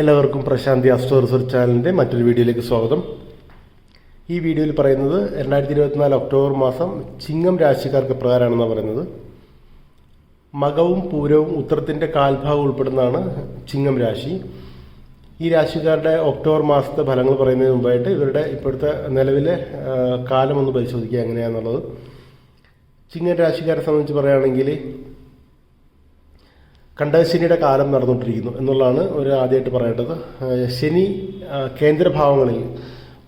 എല്ലാവർക്കും പ്രശാന്തി അസ്റ്റോ റിസർച്ച് ചാനലിന്റെ മറ്റൊരു വീഡിയോയിലേക്ക് സ്വാഗതം. ഈ വീഡിയോയിൽ പറയുന്നത് രണ്ടായിരത്തി ഇരുപത്തിനാല് ഒക്ടോബർ മാസം ചിങ്ങം രാശിക്കാർക്ക് പ്രകാരമാണെന്നാണ് പറയുന്നത്. മകവും പൂരവും ഉത്തരത്തിന്റെ കാൽഭാഗം ഉൾപ്പെടുന്നതാണ് ചിങ്ങം രാശി. ഈ രാശിക്കാരുടെ ഒക്ടോബർ മാസത്തെ ഫലങ്ങൾ പറയുന്നതിന് മുമ്പായിട്ട് ഇവരുടെ ഇപ്പോഴത്തെ നിലവിലെ കാലം ഒന്ന് പരിശോധിക്കുക എങ്ങനെയാണെന്നുള്ളത് ചിങ്ങം രാശിക്കാരെ സംബന്ധിച്ച് പറയുകയാണെങ്കിൽ കണ്ടശനിയുടെ കാലം നടന്നുകൊണ്ടിരിക്കുന്നു എന്നുള്ളതാണ് ഒരു ആദ്യമായിട്ട് പറയേണ്ടത്. ശനി കേന്ദ്രഭാവങ്ങളിൽ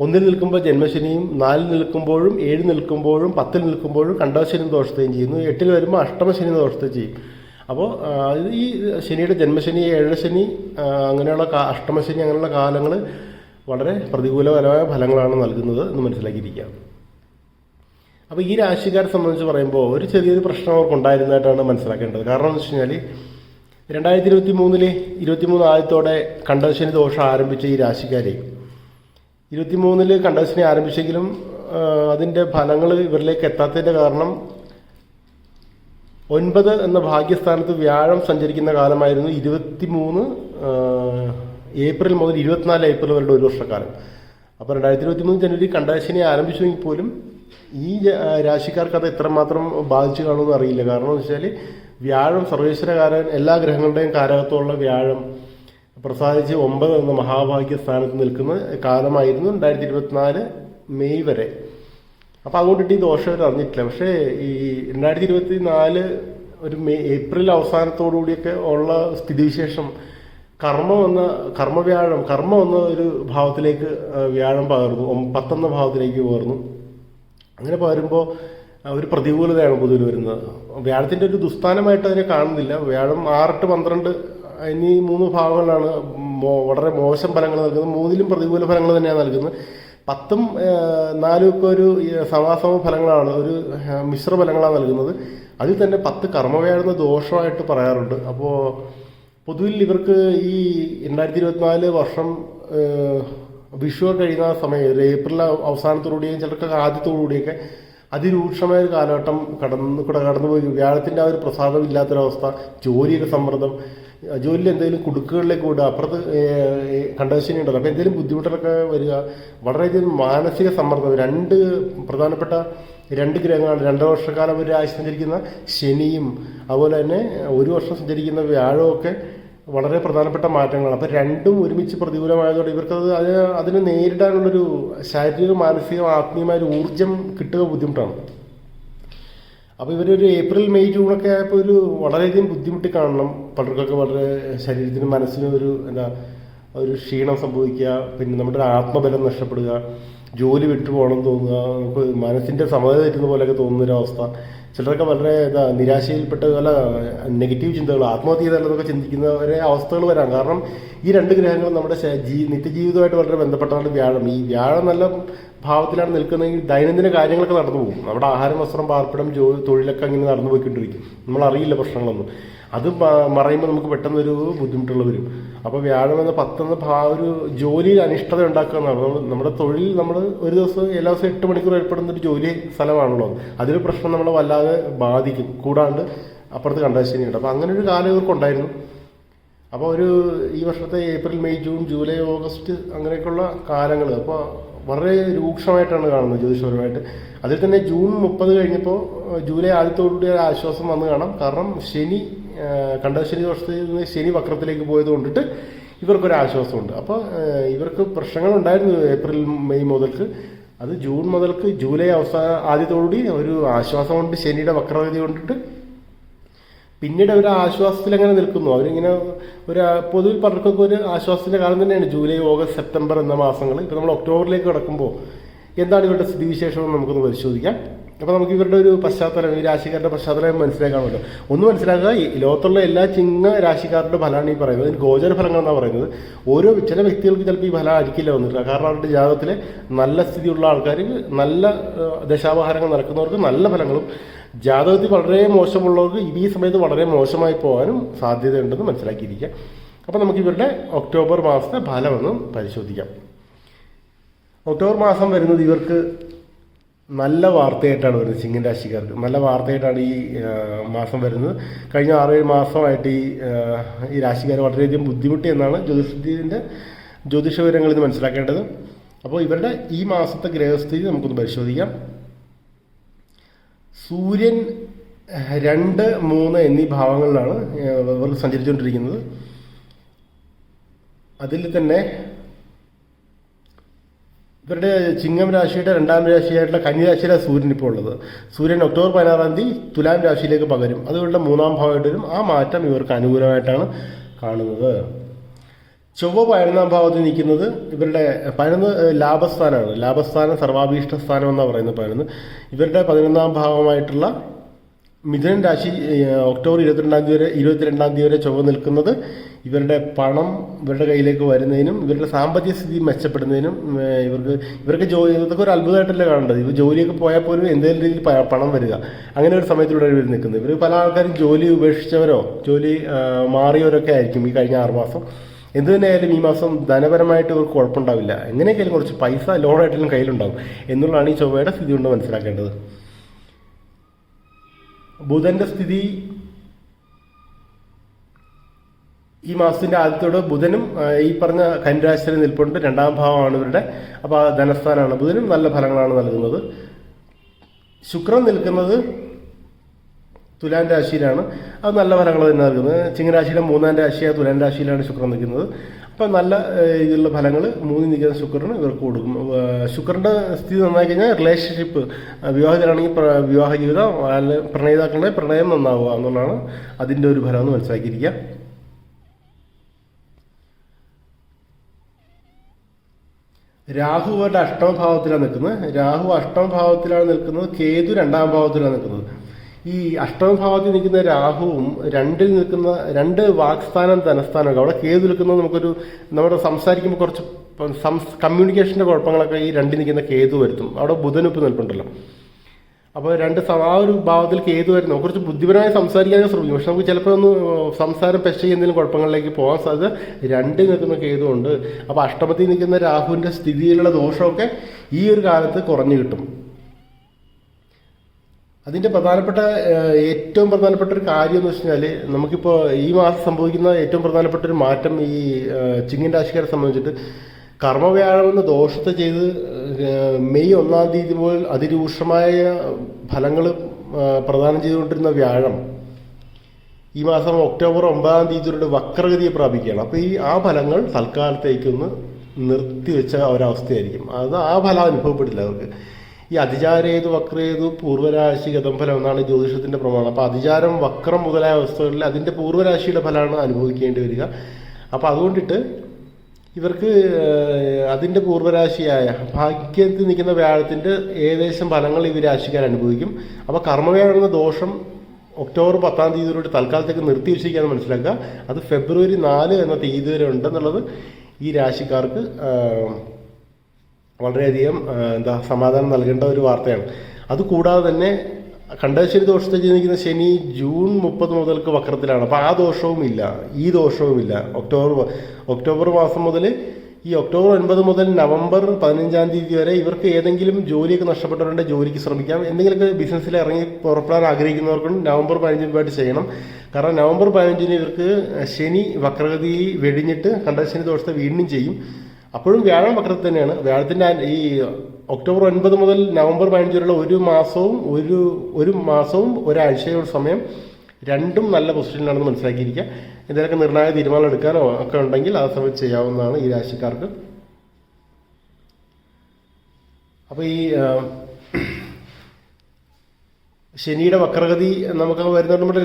ഒന്നിൽ നിൽക്കുമ്പോൾ ജന്മശനിയും നാലിൽ നിൽക്കുമ്പോഴും ഏഴ് നിൽക്കുമ്പോഴും പത്തിൽ നിൽക്കുമ്പോഴും കണ്ടശനി ദോഷത്തെയും ചെയ്യുന്നു. എട്ടിൽ വരുമ്പോൾ അഷ്ടമശനി ദോഷത്തെ ചെയ്യും. അപ്പോൾ ഈ ശനിയുടെ ജന്മശനി ഏഴശനി ആ, അങ്ങനെയുള്ള അഷ്ടമശനി അങ്ങനെയുള്ള കാലങ്ങൾ വളരെ പ്രതികൂലപരമായ ഫലങ്ങളാണ് നൽകുന്നത് എന്ന് മനസ്സിലാക്കിയിരിക്കുക. അപ്പോൾ ഈ രാശിക്കാരെ സംബന്ധിച്ച് പറയുമ്പോൾ ഒരു ചെറിയൊരു പ്രശ്നം അവർക്ക് ഉണ്ടായിരുന്നതായിട്ടാണ് മനസ്സിലാക്കേണ്ടത്. കാരണം എന്ന് വെച്ച് കഴിഞ്ഞാൽ രണ്ടായിരത്തി ഇരുപത്തി മൂന്നിൽ ഇരുപത്തിമൂന്ന് ആദ്യത്തോടെ കണ്ടശനി ദോഷം ആരംഭിച്ച ഈ രാശിക്കാരെ. ഇരുപത്തിമൂന്നിൽ കണ്ടശനി ആരംഭിച്ചെങ്കിലും അതിന്റെ ഫലങ്ങൾ ഇവരിലേക്ക് എത്താത്തതിന്റെ കാരണം ഒൻപത് എന്ന ഭാഗ്യസ്ഥാനത്ത് വ്യാഴം സഞ്ചരിക്കുന്ന കാലമായിരുന്നു ഇരുപത്തിമൂന്ന് മൂന്ന് ഏപ്രിൽ മുതൽ ഇരുപത്തിനാല് ഏപ്രിൽ വരെ ഒരു വർഷക്കാലം. അപ്പോൾ രണ്ടായിരത്തി ഇരുപത്തി മൂന്ന് ജനുവരി കണ്ടശനി ആരംഭിച്ചുവെങ്കിൽ പോലും ഈ രാശിക്കാർക്ക് അത് എത്രമാത്രം ബാധിച്ചു കാണുമെന്ന് അറിയില്ല. കാരണം എന്ന് വെച്ചാൽ വ്യാഴം സർവേശ്വരകാരൻ എല്ലാ ഗ്രഹങ്ങളുടെയും കാരകത്വമുള്ള വ്യാഴം പ്രസാദിച്ച് ഒമ്പത് എന്ന മഹാഭാഗ്യ സ്ഥാനത്ത് നിൽക്കുന്ന കാലമായിരുന്നു രണ്ടായിരത്തി ഇരുപത്തിനാല് മെയ് വരെ. അപ്പോൾ അങ്ങോട്ട് ഈ ദോഷം അറിഞ്ഞിട്ടില്ല. പക്ഷേ ഈ രണ്ടായിരത്തി ഇരുപത്തി നാല് ഒരു മെയ് ഏപ്രിൽ അവസാനത്തോടുകൂടിയൊക്കെ ഉള്ള സ്ഥിതിവിശേഷം കർമ്മം എന്ന കർമ്മവ്യാഴം കർമ്മം എന്ന ഒരു ഭാവത്തിലേക്ക് വ്യാഴം പകർന്നു പത്തെന്ന ഭാവത്തിലേക്ക് പകർന്നു. അങ്ങനെ പകരുമ്പോൾ ഒരു പ്രതികൂലതയാണ് പൊതുവിൽ വരുന്നത്. വ്യാഴത്തിന്റെ ഒരു ദുസ്ഥാനമായിട്ട് അതിനെ കാണുന്നില്ല. വ്യാഴം ആറെട്ട് പന്ത്രണ്ട് എന്നീ മൂന്ന് ഭാഗങ്ങളാണ് വളരെ മോശം ഫലങ്ങൾ നൽകുന്നത്. മൂന്നിലും പ്രതികൂല ഫലങ്ങൾ തന്നെയാണ് നൽകുന്നത്. പത്തും നാലും ഒക്കെ ഒരു സമാസമ ഫലങ്ങളാണ് ഒരു മിശ്ര ഫലങ്ങളാണ് നൽകുന്നത്. അതിൽ തന്നെ പത്ത് കർമ്മവ്യാഴുന്ന ദോഷമായിട്ട് പറയാറുണ്ട്. അപ്പോൾ പൊതുവിൽ ഇവർക്ക് ഈ രണ്ടായിരത്തി ഇരുപത്തിനാല് വർഷം വിഷു കഴിയുന്ന സമയം ഏപ്രിൽ അവസാനത്തോടുകൂടിയും ചിലർക്ക് ആദ്യത്തോടുകൂടിയൊക്കെ അതിരൂക്ഷമായ ഒരു കാലഘട്ടം കടന്നു കൂടെ കടന്നുപോയി വ്യാഴത്തിന്റെ ആ ഒരു പ്രസാദം ഇല്ലാത്തൊരവസ്ഥ ജോലിയുടെ സമ്മർദ്ദം ജോലിയിൽ എന്തെങ്കിലും കുടുക്കുകളിലേക്ക് വിടുക അപ്പുറത്ത് കണ്ടശനി ഉണ്ടല്ലോ. അപ്പോൾ എന്തെങ്കിലും ബുദ്ധിമുട്ടുകളൊക്കെ വരിക വളരെയധികം മാനസിക സമ്മർദ്ദം. രണ്ട് പ്രധാനപ്പെട്ട രണ്ട് ഗ്രഹങ്ങളാണ്. രണ്ട് വർഷക്കാലം ഒരു ആഴ്ച സഞ്ചരിക്കുന്ന ശനിയും അതുപോലെ തന്നെ ഒരു വർഷം സഞ്ചരിക്കുന്ന വ്യാഴവും ഒക്കെ വളരെ പ്രധാനപ്പെട്ട മാറ്റങ്ങളാണ്. അപ്പോൾ രണ്ടും ഒരുമിച്ച് പ്രതികൂലമായതോടെ ഇവർക്ക് അത് അതിനെ നേരിടാനുള്ളൊരു ശാരീരിക മാനസിക ആത്മീയമായ ഒരു ഊർജം കിട്ടുക ബുദ്ധിമുട്ടാണ്. അപ്പോൾ ഇവരൊരു ഏപ്രിൽ മെയ് ജൂണൊക്കെ ആയപ്പോൾ ഒരു വളരെയധികം ബുദ്ധിമുട്ടി കാണണം. പലർക്കൊക്കെ വളരെ ശരീരത്തിനും മനസ്സിനും ഒരു എന്താ ഒരു ക്ഷീണം സംഭവിക്കുക പിന്നെ നമ്മുടെ ആത്മബലം നഷ്ടപ്പെടുക ജോലി വിട്ടു പോകണം തോന്നുക നമുക്ക് മനസ്സിന്റെ സമത തരുന്ന പോലെയൊക്കെ തോന്നുന്ന ഒരു അവസ്ഥ ചിലരൊക്കെ വളരെ എന്താ നിരാശയിൽപ്പെട്ട് പല നെഗറ്റീവ് ചിന്തകൾ ആത്മഹത്യ ചെയ്താലെന്നൊക്കെ ചിന്തിക്കുന്ന ഒരു അവസ്ഥകൾ വരാം. കാരണം ഈ രണ്ട് ഗ്രഹങ്ങളും നമ്മുടെ നിത്യജീവിതമായിട്ട് വളരെ ബന്ധപ്പെട്ടാണ് വ്യാഴം. ഈ വ്യാഴം നല്ല ഭാവത്തിലാണ് നിൽക്കുന്നതെങ്കിൽ ദൈനംദിന കാര്യങ്ങളൊക്കെ നടന്നു പോകും. നമ്മുടെ ആഹാരം വസ്ത്രം പാർപ്പിടം ജോലി തൊഴിലൊക്കെ അങ്ങനെ നടന്നു പോയിക്കൊണ്ടിരിക്കും. നമ്മൾ അറിയില്ല പ്രശ്നങ്ങളൊന്നും. അത് മറയുമ്പോൾ നമുക്ക് പെട്ടെന്നൊരു ബുദ്ധിമുട്ടുകൾ വരും. അപ്പോൾ വ്യാഴം എന്ന പത്തെന്ന ഭാ ഒരു ജോലിയിൽ അനിഷ്ടത ഉണ്ടാക്കുക എന്നാണ്. നമ്മൾ നമ്മുടെ തൊഴിൽ നമ്മൾ ഒരു ദിവസം എല്ലാ ദിവസവും എട്ട് മണിക്കൂർ ഏർപ്പെടുന്ന ഒരു ജോലി സ്ഥലമാണല്ലോ അതിൽ പ്രശ്നം നമ്മളെ വല്ലാതെ ബാധിക്കും. കൂടാണ്ട് അപ്പുറത്ത് കണ്ടാശനിയുണ്ട്. അപ്പോൾ അങ്ങനെ ഒരു കാലം ഇവർക്കുണ്ടായിരുന്നു അപ്പോൾ ഒരു ഈ വർഷത്തെ April May June July August അങ്ങനെയൊക്കെയുള്ള കാലങ്ങൾ. അപ്പോൾ വളരെ രൂക്ഷമായിട്ടാണ് കാണുന്നത് ജ്യോതിഷപരമായിട്ട്. അതിൽ തന്നെ ജൂൺ മുപ്പത് കഴിഞ്ഞപ്പോൾ ജൂലൈ ആദ്യത്തോടുകൂടി ഒരു ആശ്വാസം വന്ന് കാണാം. കാരണം ശനി കണ്ട ശനി ദോഷത്തിൽ നിന്ന് ശനി വക്രത്തിലേക്ക് പോയത് കൊണ്ടിട്ട് ഇവർക്കൊരു ആശ്വാസമുണ്ട്. അപ്പോൾ ഇവർക്ക് പ്രശ്നങ്ങൾ ഉണ്ടായിരുന്നു ഏപ്രിൽ മെയ് മുതൽക്ക്. അത് ജൂൺ മുതൽക്ക് ജൂലൈ അവസാന ആദ്യത്തോടുകൂടി ഒരു ആശ്വാസം കൊണ്ട് ശനിയുടെ വക്രഗതി കൊണ്ടിട്ട്. പിന്നീട് അവർ ആശ്വാസത്തിൽ അങ്ങനെ നിൽക്കുന്നു. അവരിങ്ങനെ ഒരു പൊതുവിൽ പലർക്കൊക്കെ ഒരു ആശ്വാസത്തിന്റെ കാലം തന്നെയാണ് ജൂലൈ ഓഗസ്റ്റ് സെപ്റ്റംബർ എന്ന മാസങ്ങൾ ഇപ്പം നമ്മൾ ഒക്ടോബറിലേക്ക് കിടക്കുമ്പോൾ എന്താണ് ഇവരുടെ സ്ഥിതിവിശേഷം എന്ന് നമുക്കൊന്ന് പരിശോധിക്കാം. അപ്പോൾ നമുക്ക് ഇവരുടെ ഒരു പശ്ചാത്തലം ഈ രാശിക്കാരുടെ പശ്ചാത്തലം മനസ്സിലാക്കാമല്ലോ. ഒന്ന് മനസ്സിലാക്കുക ഈ ലോകത്തുള്ള എല്ലാ ചിങ്ങ രാശിക്കാരുടെ ഫലമാണ് ഈ പറയുന്നത്. ഗോചര ഫലങ്ങൾ എന്നാണ് പറയുന്നത്. ഓരോ ചില വ്യക്തികൾക്ക് ചിലപ്പോൾ ഈ ഫലം ആയിരിക്കില്ല വന്നിട്ടില്ല കാരണം അവരുടെ ജാതകത്തിലെ നല്ല സ്ഥിതിയുള്ള ആൾക്കാർക്ക് നല്ല ദശാവഹാരങ്ങൾ നടക്കുന്നവർക്ക് നല്ല ഫലങ്ങളും ജാതകത്തിൽ വളരെ മോശമുള്ളവർക്ക് ഈ സമയത്ത് വളരെ മോശമായി പോകാനും സാധ്യതയുണ്ടെന്ന് മനസ്സിലാക്കിയിരിക്കുക. അപ്പോൾ നമുക്ക് ഇവരുടെ ഒക്ടോബർ മാസത്തെ ഫലമൊന്ന് പരിശോധിക്കാം. ഒക്ടോബർ മാസം വരുന്നത് ഇവർക്ക് നല്ല വാർത്തയായിട്ടാണ് വരുന്നത് ചിങ്ങൻ രാശിക്കാർക്ക്. നല്ല വാർത്തയായിട്ടാണ് ഈ മാസം വരുന്നത്. കഴിഞ്ഞ ആറേഴ് മാസമായിട്ട് ഈ ഈ രാശിക്കാർ വളരെയധികം ബുദ്ധിമുട്ടി എന്നാണ് ജ്യോതിഷത്തിന്റെ ജ്യോതിഷ വിവരങ്ങളിൽ നിന്ന് മനസ്സിലാക്കേണ്ടത്. അപ്പോൾ ഇവരുടെ ഈ മാസത്തെ ഗ്രഹസ്ഥിതി നമുക്കൊന്ന് പരിശോധിക്കാം. സൂര്യൻ രണ്ട് മൂന്ന് എന്നീ ഭാവങ്ങളിലാണ് സഞ്ചരിച്ചുകൊണ്ടിരിക്കുന്നത്. അതിൽ തന്നെ ഇവരുടെ ചിങ്ങം രാശിയുടെ രണ്ടാം രാശിയായിട്ടുള്ള കന്നിരാശിയിലാണ് സൂര്യൻ ഇപ്പോൾ ഉള്ളത്. സൂര്യൻ ഒക്ടോബർ പതിനാറാം തീയതി തുലാം രാശിയിലേക്ക് പകരും. അതുകൊണ്ട് മൂന്നാം ഭാവമായിട്ട് വരും. ആ മാറ്റം ഇവർക്ക് അനുകൂലമായിട്ടാണ് കാണുന്നത്. ചൊവ്വ പതിനൊന്നാം ഭാവത്തിൽ നിൽക്കുന്നത് ഇവരുടെ പതിനൊന്ന് ലാഭസ്ഥാനമാണ്. ലാഭസ്ഥാനം സർവാഭീഷ്ട സ്ഥാനം എന്നാണ് പറയുന്നത് പതിനൊന്ന്. ഇവരുടെ പതിനൊന്നാം ഭാവമായിട്ടുള്ള മിഥുനൻ രാശി ഒക്ടോബർ ഇരുപത്തിരണ്ടാം തീയതി വരെ ഇരുപത്തിരണ്ടാം തീയതി വരെ ചൊവ്വ നിൽക്കുന്നത് ഇവരുടെ പണം ഇവരുടെ കയ്യിലേക്ക് വരുന്നതിനും ഇവരുടെ സാമ്പത്തിക സ്ഥിതി മെച്ചപ്പെടുന്നതിനും ഇവർക്ക് ഇവർക്ക് ജോലി ഇതൊക്കെ ഒരു അത്ഭുതമായിട്ടല്ലേ കാണേണ്ടത്. ഇവർ ജോലിയൊക്കെ പോയാൽ പോലും എന്തെങ്കിലും രീതിയിൽ പണം വരിക. അങ്ങനെ ഒരു സമയത്തിലൂടെ ഇവർ നിൽക്കുന്നത്. ഇവർ പല ആൾക്കാരും ജോലി ഉപേക്ഷിച്ചവരോ ജോലി മാറിയവരൊക്കെ ആയിരിക്കും ഈ കഴിഞ്ഞ ആറ് മാസം. എന്ത് ഈ മാസം ധനപരമായിട്ട് ഇവർക്ക് കുഴപ്പമുണ്ടാവില്ല. എങ്ങനെയൊക്കെയാലും കുറച്ച് പൈസ ലോണായിട്ടെല്ലാം കയ്യിലുണ്ടാവും. എന്നുള്ളതാണ് ഈ ചൊവ്വയുടെ സ്ഥിതി കൊണ്ട് മനസ്സിലാക്കേണ്ടത്. ബുധന്റെ സ്ഥിതി ഈ മാസത്തിന്റെ ആദ്യത്തോട് ബുധനും ഈ പറഞ്ഞ കന്യരാശിയിൽ നിൽപ്പുണ്ട്. രണ്ടാം ഭാവമാണ് ഇവരുടെ. അപ്പോൾ ധനസ്ഥാനമാണ് ബുധനും. നല്ല ഫലങ്ങളാണ് നൽകുന്നത്. ശുക്രൻ നിൽക്കുന്നത് തുലാൻ രാശിയിലാണ്. അത് നല്ല ഫലങ്ങൾ തന്നെ നൽകുന്നത്. ചിങ്ങരാശിയിലെ മൂന്നാം രാശിയായ തുലാൻ രാശിയിലാണ് ശുക്രൻ നിൽക്കുന്നത്. അപ്പം നല്ല ഇതിലുള്ള ഫലങ്ങൾ മൂന്നിൽ നിൽക്കുന്ന ശുക്രന് ഇവർക്ക് കൊടുക്കും. ശുക്രന്റെ സ്ഥിതി നന്നായി കഴിഞ്ഞാൽ റിലേഷൻഷിപ്പ് വിവാഹത്തിലാണെങ്കിൽ വിവാഹ ജീവിതം അല്ലെങ്കിൽ പ്രണയിതാക്കളുടെ പ്രണയം നന്നാവുക എന്നുള്ളതാണ് അതിന്റെ ഒരു ഫലം എന്ന് മനസ്സിലാക്കിയിരിക്കുക. രാഹു അവരുടെ അഷ്ടമഭാവത്തിലാണ് നിൽക്കുന്നത്. രാഹു അഷ്ടമഭാവത്തിലാണ് നിൽക്കുന്നത്. കേതു രണ്ടാം ഭാവത്തിലാണ് നിൽക്കുന്നത്. ഈ അഷ്ടമഭാവത്തിൽ നിൽക്കുന്ന രാഹുവും രണ്ടിൽ നിൽക്കുന്ന രണ്ട് വാക്സ്ഥാനം ധനസ്ഥാനമൊക്കെ അവിടെ കേതു നിൽക്കുന്നത് നമുക്കൊരു നമ്മുടെ സംസാരിക്കുമ്പോൾ കുറച്ച് സംസ് കമ്മ്യൂണിക്കേഷന്റെ കുഴപ്പങ്ങളൊക്കെ ഈ രണ്ടിൽ നിൽക്കുന്ന കേതു വരുത്തും. അവിടെ ബുധനൊപ്പ് നിൽപ്പുണ്ടല്ലോ. അപ്പോൾ രണ്ട് ആ ഒരു ഭാവത്തിൽ കേതു വരുന്നു. കുറച്ച് ബുദ്ധിപരമായി സംസാരിക്കാനൊക്കെ ശ്രമിക്കും. പക്ഷെ നമുക്ക് ചിലപ്പോൾ ഒന്ന് സംസാരം പെശ എന്തെങ്കിലും കുഴപ്പങ്ങളിലേക്ക് പോകാൻ സാധ്യത രണ്ടിൽ നിൽക്കുന്ന കേതു ഉണ്ട്. അപ്പോൾ അഷ്ടമത്തിൽ നിൽക്കുന്ന രാഹുവിന്റെ സ്ഥിതിയിലുള്ള ദോഷമൊക്കെ ഈ ഒരു കാലത്ത് കുറഞ്ഞു കിട്ടും. അതിന്റെ പ്രധാനപ്പെട്ട ഏറ്റവും പ്രധാനപ്പെട്ട ഒരു കാര്യം എന്ന് വെച്ച് കഴിഞ്ഞാൽ നമുക്കിപ്പോൾ ഈ മാസം സംഭവിക്കുന്ന ഏറ്റവും പ്രധാനപ്പെട്ട ഒരു മാറ്റം ഈ ചിങ്ങൻ രാശിക്കാരെ സംബന്ധിച്ചിട്ട് കർമ്മവ്യാഴം എന്ന ദോഷത്തെ ചെയ്ത് മെയ് ഒന്നാം തീയതി മുതൽ അതിരൂക്ഷമായ ഫലങ്ങൾ പ്രദാനം ചെയ്തുകൊണ്ടിരുന്ന വ്യാഴം ഈ മാസം ഒക്ടോബർ ഒമ്പതാം തീയതിയുടെ വക്രഗതിയെ പ്രാപിക്കുകയാണ്. അപ്പോൾ ഈ ആ ഫലങ്ങൾ തൽക്കാലത്തേക്കൊന്ന് നിർത്തിവെച്ച ഒരവസ്ഥയായിരിക്കും. അത് ആ ഫലം അനുഭവപ്പെടില്ല അവർക്ക്. ഈ അതിചാരേതു വക്രേതു പൂർവരാശി ഗതംഫലം എന്നാണ് ജ്യോതിഷത്തിന്റെ പ്രമാണം. അപ്പോൾ അതിചാരം വക്രം മുതലായ അവസ്ഥകളിൽ അതിന്റെ പൂർവരാശിയുടെ ഫലമാണ് അനുഭവിക്കേണ്ടി വരിക. അപ്പോൾ അതുകൊണ്ടിട്ട് ഇവർക്ക് അതിന്റെ പൂർവരാശിയായ ഭാഗ്യത്തിൽ നിൽക്കുന്ന വ്യാഴത്തിന്റെ ഏകദേശം ഫലങ്ങൾ ഇവർ രാശിക്കാർ അനുഭവിക്കും. അപ്പോൾ കർമ്മവ്യാഴം എന്ന ദോഷം ഒക്ടോബർ പത്താം തീയതി വരെ തൽക്കാലത്തേക്ക് നിർത്തി വെച്ചിരിക്കുകയെന്ന് മനസ്സിലാക്കുക. അത് ഫെബ്രുവരി നാല് എന്ന തീയതി വരെ ഉണ്ടെന്നുള്ളത് ഈ രാശിക്കാർക്ക് വളരെയധികം എന്താ സമാധാനം നൽകേണ്ട ഒരു വാർത്തയാണ്. അതുകൂടാതെ തന്നെ കണ്ടശ്ശേരി ദോഷത്തെ ജനിക്കുന്ന ശനി ജൂൺ മുപ്പത് മുതൽക്ക് വക്രത്തിലാണ്. അപ്പോൾ ആ ദോഷവും ഇല്ല ഈ ദോഷവും ഇല്ല. ഒക്ടോബർ ഒക്ടോബർ മാസം മുതൽ ഈ ഒക്ടോബർ ഒൻപത് മുതൽ നവംബർ പതിനഞ്ചാം തീയതി വരെ ഇവർക്ക് ഏതെങ്കിലും ജോലിയൊക്കെ നഷ്ടപ്പെട്ടവരുണ്ടെങ്കിൽ ജോലിക്ക് ശ്രമിക്കാം. എന്തെങ്കിലുമൊക്കെ ബിസിനസ്സിൽ ഇറങ്ങി പുറപ്പെടാൻ ആഗ്രഹിക്കുന്നവർക്കും നവംബർ പതിനഞ്ചിന് മുമ്പായിട്ട് ചെയ്യണം. കാരണം നവംബർ പതിനഞ്ചിന് ഇവർക്ക് ശനി വക്രഗതി വെടിഞ്ഞിട്ട് കണ്ടശനി ദോഷത്തെ വീണ്ടും ചെയ്യും. അപ്പോഴും വ്യാഴം വക്രത്തിൽ തന്നെയാണ്. വ്യാഴത്തിന്റെ ഈ ഒക്ടോബർ ഒൻപത് മുതൽ നവംബർ പതിനഞ്ച് വരെയുള്ള ഒരു മാസവും ഒരു ഒരു മാസവും ഒരാഴ്ചയുടെ സമയം രണ്ടും നല്ല പൊസിഷനിലാണെന്ന് മനസ്സിലാക്കിയിരിക്കുക. എന്തെങ്കിലുമൊക്കെ നിർണായക തീരുമാനം എടുക്കാനോ ഒക്കെ ഉണ്ടെങ്കിൽ ആ സമയത്ത് ചെയ്യാവുന്നതാണ് ഈ രാശിക്കാർക്ക്. അപ്പോൾ ഈ ശനിയുടെ വക്രഗതി നമുക്ക് വരുന്നത് നമ്മുടെ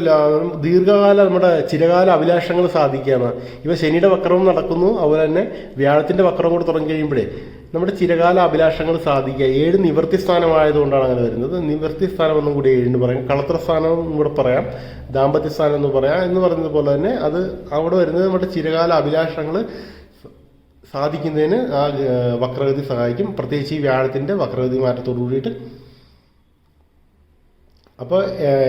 ദീർഘകാല നമ്മുടെ ചിരകാല അഭിലാഷങ്ങൾ സാധിക്കുകയാണ്. ഇവ ശനിയുടെ വക്രവും നടക്കുന്നു. അതുപോലെ തന്നെ വ്യാഴത്തിന്റെ വക്രവും കൂടെ തുടങ്ങി കഴിയുമ്പോഴേ നമ്മുടെ ചിരകാല അഭിലാഷങ്ങൾ സാധിക്കുക. ഏഴ് നിവൃത്തി സ്ഥാനമായതുകൊണ്ടാണ് അങ്ങനെ വരുന്നത്. നിവൃത്തി സ്ഥാനം ഒന്നും കൂടി ഏഴിന് പറയാം. കളത്ര സ്ഥാനം എന്നും കൂടെ പറയാം. ദാമ്പത്യ സ്ഥാനം എന്ന് പറയാം. എന്ന് പറയുന്നത് പോലെ തന്നെ അത് അവിടെ വരുന്നത് നമ്മുടെ ചിരകാല അഭിലാഷങ്ങൾ സാധിക്കുന്നതിന് ആ വക്രഗതി സഹായിക്കും. പ്രത്യേകിച്ച് ഈ വ്യാഴത്തിന്റെ വക്രഗതി മാറ്റത്തോടു കൂടിയിട്ട് അപ്പോൾ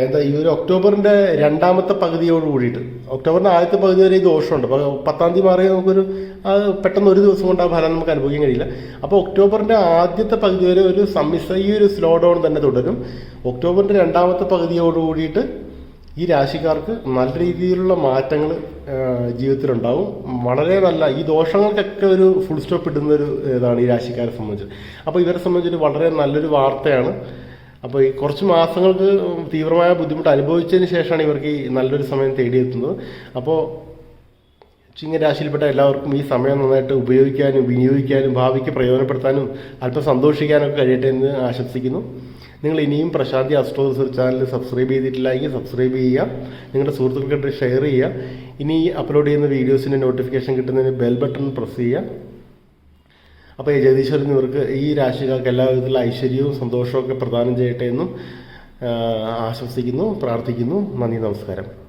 എന്താ ഈ ഒരു ഒക്ടോബറിന്റെ രണ്ടാമത്തെ പകുതിയോട് കൂടിയിട്ട്. ഒക്ടോബറിന്റെ ആദ്യത്തെ പകുതി വരെ ഈ ദോഷമുണ്ട്. അപ്പോൾ പത്താം തീയതി മാറി നമുക്കൊരു പെട്ടെന്ന് ഒരു ദിവസം കൊണ്ട് ആ ഫലം നമുക്ക് അനുഭവിക്കാൻ കഴിയില്ല. അപ്പോൾ ഒക്ടോബറിന്റെ ആദ്യത്തെ പകുതി വരെ ഒരു സമ്മിശ്ര ഈ ഒരു സ്ലോ ഡൗൺ തന്നെ തുടരും. ഒക്ടോബറിന്റെ രണ്ടാമത്തെ പകുതിയോട് കൂടിയിട്ട് ഈ രാശിക്കാർക്ക് നല്ല രീതിയിലുള്ള മാറ്റങ്ങൾ ജീവിതത്തിലുണ്ടാവും. വളരെ നല്ല ഈ ദോഷങ്ങൾക്കൊക്കെ ഒരു ഫുൾ സ്റ്റോപ്പ് ഇടുന്ന ഒരു ഇതാണ് ഈ രാശിക്കാരെ സംബന്ധിച്ച്. അപ്പോൾ ഇവരെ സംബന്ധിച്ച് വളരെ നല്ലൊരു വാർത്തയാണ്. അപ്പോൾ ഈ കുറച്ച് മാസങ്ങൾക്ക് തീവ്രമായ ബുദ്ധിമുട്ട് അനുഭവിച്ചതിന് ശേഷമാണ് ഇവർക്ക് ഈ നല്ലൊരു സമയം തേടിയെത്തുന്നത്. അപ്പോൾ ചിങ്ങ രാശിയിൽപ്പെട്ട എല്ലാവർക്കും ഈ സമയം നന്നായിട്ട് ഉപയോഗിക്കാനും വിനിയോഗിക്കാനും ഭാവിക്ക് പ്രയോജനപ്പെടുത്താനും അല്പം സന്തോഷിക്കാനൊക്കെ കഴിയട്ടെ എന്ന് ആശംസിക്കുന്നു. നിങ്ങൾ ഇനിയും Prashanthi astro research channel subscribe ചെയ്തിട്ടില്ല എങ്കിൽ സബ്സ്ക്രൈബ് ചെയ്യുക. നിങ്ങളുടെ സുഹൃത്തുക്കൾക്ക് ഷെയർ ചെയ്യുക. ഇനി അപ്ലോഡ് ചെയ്യുന്ന വീഡിയോസിന്റെ നോട്ടിഫിക്കേഷൻ കിട്ടുന്നതിന് ബെൽ ബട്ടൺ പ്രസ് ചെയ്യുക. അപ്പോൾ ഈ ജഗദീശ്വരൻ ഇവർക്ക് ഈ രാശിക്കാർക്ക് എല്ലാ വിധത്തിലുള്ള ഐശ്വര്യവും സന്തോഷവും ഒക്കെ പ്രദാനം ചെയ്യട്ടെ എന്നും ആശംസിക്കുന്നു പ്രാർത്ഥിക്കുന്നു. നന്ദി നമസ്കാരം.